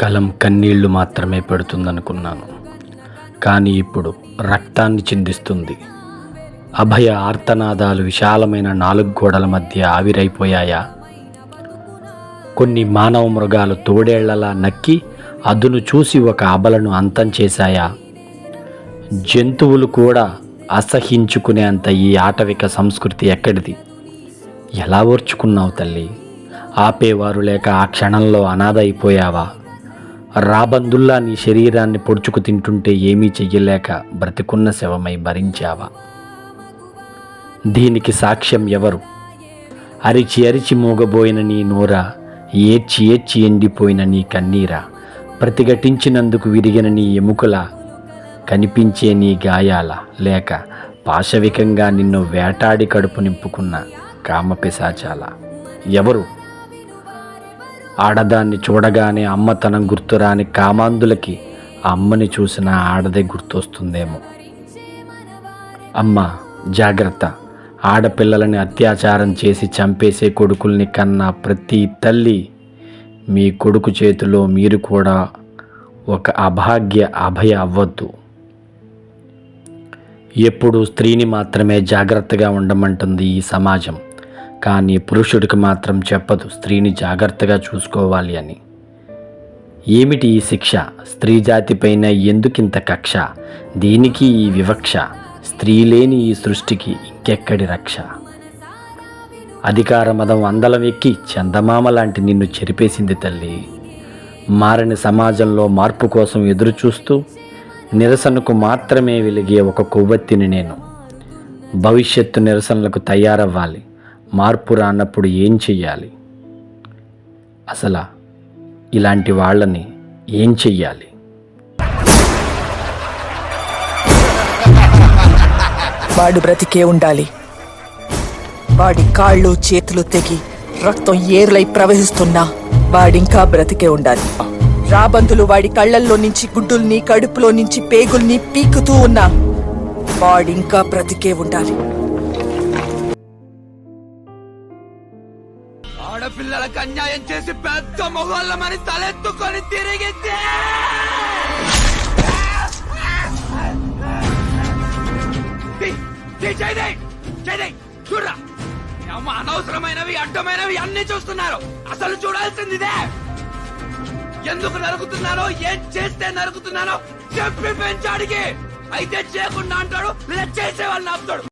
కలం కన్నీళ్ళు మాత్రమే పెడుతుందనుకున్నాను. కానీ ఇప్పుడు రక్తాన్ని చిందిస్తుంది. అభయ ఆర్తనాదాలు విశాలమైన నాలుగు గోడల మధ్య ఆవిరైపోయాయా? కొన్ని మానవ మృగాలు తోడేళ్ళలా నక్కి అదును చూసి ఒక అబలను అంతం చేశాయా? జంతువులు కూడా అసహించుకునేంత ఈ ఆటవిక సంస్కృతి ఎక్కడిది? ఎలా ఓర్చుకున్నావు తల్లి? ఆపేవారు లేక ఆ క్షణంలో అనాథ అయిపోయావా రాబందుల్లా నీ శరీరాన్ని పొడుచుకు తింటుంటే ఏమీ చెయ్యలేక బ్రతికున్న శవమై భరించావా? దీనికి సాక్ష్యం ఎవరు? అరిచి అరిచి మూగబోయిన నీ నోర ఏడ్చి ఏడ్చి ఎండిపోయిన నీ కన్నీరా ప్రతిఘటించినందుకు విరిగిన నీ ఎముకల కనిపించే నీ గాయాల లేక పాశవికంగా నిన్ను వేటాడి కడుపు నింపుకున్న కామపిశాచాల. ఎవరు? ఆడదాన్ని చూడగానే అమ్మతనం గుర్తురాని కామాంధులకి ఆ అమ్మని చూసిన ఆడదే గుర్తొస్తుందేమో. అమ్మ జాగ్రత్త. ఆడపిల్లలని అత్యాచారం చేసి చంపేసే కొడుకుల్ని కన్నా ప్రతి తల్లి మీ కొడుకు చేతిలో మీరు కూడా ఒక అభాగ్య అభయ అవ్వద్దు. ఎప్పుడు స్త్రీని మాత్రమే జాగ్రత్తగా ఉండమంటుంది ఈ సమాజం. కానీ పురుషుడికి మాత్రం చెప్పదు. స్త్రీని జాగ్రత్తగా చూసుకోవాలి అని. ఏమిటి ఈ శిక్ష? స్త్రీ జాతిపైన ఎందుకింత కక్ష? దీనికి ఈ వివక్ష. స్త్రీ లేని ఈ సృష్టికి ఇంకెక్కడి రక్ష? అధికార మదం అందలం ఎక్కి చందమామ లాంటి నిన్ను చెరిపేసింది తల్లి. మారని సమాజంలో మార్పు కోసం ఎదురుచూస్తూ నిరసనకు మాత్రమే వెలిగే ఒక కొవ్వొత్తిని నేను. భవిష్యత్తు నిరసనలకు తయారవ్వాలి. మార్పు రానప్పుడు ఏం చెయ్యాలి? అసలు ఇలాంటి వాళ్ళని ఏం చెయ్యాలి? వాడు బ్రతికే ఉండాలి. వాడి కాళ్ళు చేతులు తెగి రక్తం ఏర్లై ప్రవహిస్తున్నా వాడింకా బ్రతికే ఉండాలి. రాబందులు వాడి కళ్ళల్లో నుంచి గుడ్డుల్ని కడుపులో నుంచి పేగుల్ని పీకుతూ ఉన్నా వాడింకా బ్రతికే ఉండాలి. ఆడపిల్లలకు అన్యాయం చేసి పెద్ద మొగోళ్ళమని తలెత్తుకొని తిరిగితే చూడరా. తీ, అనవసరమైనవి అడ్డమైనవి అన్ని చూస్తున్నారు. అసలు చూడాల్సిందిదే. ఎందుకు నరుకుతున్నారో ఏం చేస్తే నరుకుతున్నారో చెప్పి పెంచాడికి అయితే చేయకుండా అంటాడు లేదా చేసే వాళ్ళని ఆపుతాడు.